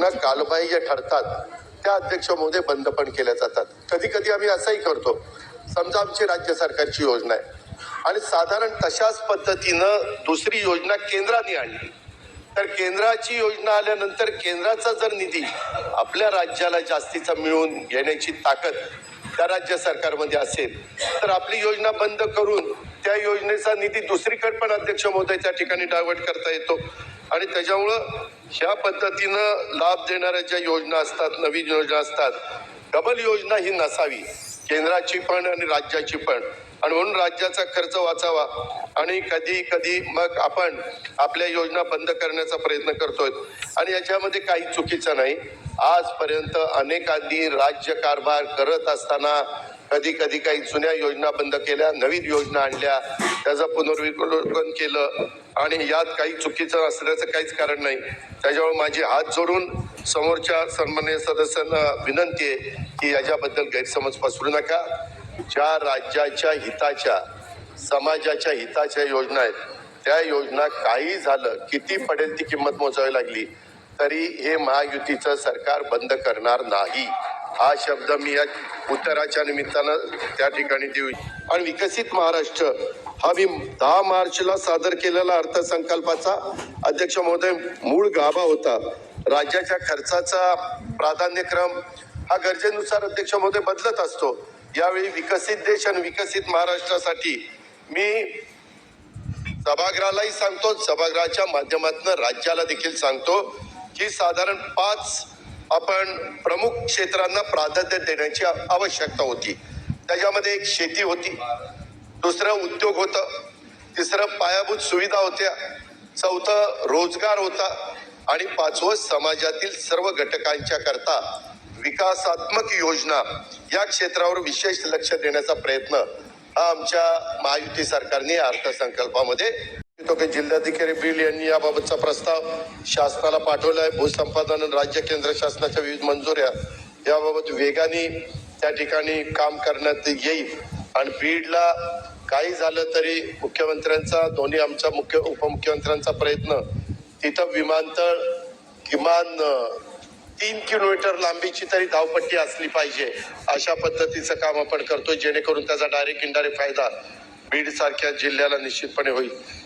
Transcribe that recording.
योजना कालबाह्य ठरतात त्या अध्यक्षमध्ये बंद पण केल्या जातात. कधी कधी आम्ही असंही करतो समजा आमची राज्य सरकारची योजना आहे. आणि साधारण तशाच पद्धतीनं दुसरी योजना केंद्राने आणली. तर केंद्राची योजना आल्यानंतर केंद्राचा जर निधी आपल्या राज्याला जास्तीचा मिळवून घेण्याची ताकद त्या राज्य सरकारमध्ये असेल तर आपली योजना बंद करून त्या योजनेचा निधी दुसरीकडे पण अध्यक्ष महोदय त्या ठिकाणी डायव्हर्ट करता येतो. आणि त्याच्यामुळं ह्या पद्धतीनं लाभ देणाऱ्या ज्या योजना असतात नवीन योजना असतात डबल योजना ही नसावी. केंद्राची पण आणि राज्याची पण. आणि म्हणून राज्याचा खर्च वाचावा. आणि कधी कधी मग आपण आपल्या योजना बंद करण्याचा प्रयत्न करतोय. आणि याच्यामध्ये काही चुकीचं नाही. आजपर्यंत अनेकांनी राज्य कारभार करत असताना कधी कधी काही जुन्या योजना बंद केल्या नवीन योजना आणल्या त्याचं पुनर्विलोकन केलं आणि यात काही चुकीचं असल्याचं काहीच कारण नाही. त्याच्यामुळे माझी हात जोडून समोरच्या सन्मान्य सदस्यांना विनंती आहे की याच्याबद्दल गैरसमज पसरू नका. ज्या राज्याच्या हिताच्या समाजाच्या हिताच्या योजना आहेत त्या योजना काही झालं किती पडेल ती किंमत मोजावी लागली तरी हे महायुतीचं सरकार बंद करणार नाही. हा शब्द मी या उत्तराच्या निमित्तानं त्या ठिकाणी देऊ आणि विकसित महाराष्ट्र हा मी दहा मार्चला सादर केलेला अर्थसंकल्पाचा अध्यक्ष महोदय मूळ गाभा होता. राज्याच्या खर्चाचा प्राधान्यक्रम हा गरजेनुसार अध्यक्ष महोदय बदलत असतो. यावेळी विकसित देश आणि विकसित महाराष्ट्रासाठी मी सभागृहालाही सांगतो सभागृहाच्या माध्यमातून राज्याला देखील सांगतो की साधारण पाच आपण प्रमुख क्षेत्रांना प्राधान्य देण्याची आवश्यकता होती. त्याच्यामध्ये एक शेती होती. दुसरं उद्योग होतं. तिसरं पायाभूत सुविधा होत्या. चौथं रोजगार होता. आणि पाचवं समाजातील सर्व घटकांच्या करता विकासात्मक योजना या क्षेत्रावर विशेष लक्ष देण्याचा प्रयत्न हा आमच्या महायुती सरकारने अर्थसंकल्पामध्ये की जिल्हाधिकारी बिल यांनी याबाबतचा प्रस्ताव शासनाला पाठवला आहे भूसंपादन राज्य केंद्र शासनाच्या विविध मंजुऱ्या याबाबत वेगाने त्या ठिकाणी काम करण्यात येईल. आणि बीडला काही झालं तरी मुख्यमंत्र्यांचा दोन्ही आमचा मुख्य उपमुख्यमंत्र्यांचा प्रयत्न तिथं विमानतळ किमान तीन किलोमीटर लांबीची तरी धावपट्टी असली पाहिजे. अशा पद्धतीचं काम आपण करतो जेणेकरून त्याचा डायरेक्ट इनडायरेक्ट फायदा बीड सारख्या जिल्ह्याला निश्चितपणे होईल.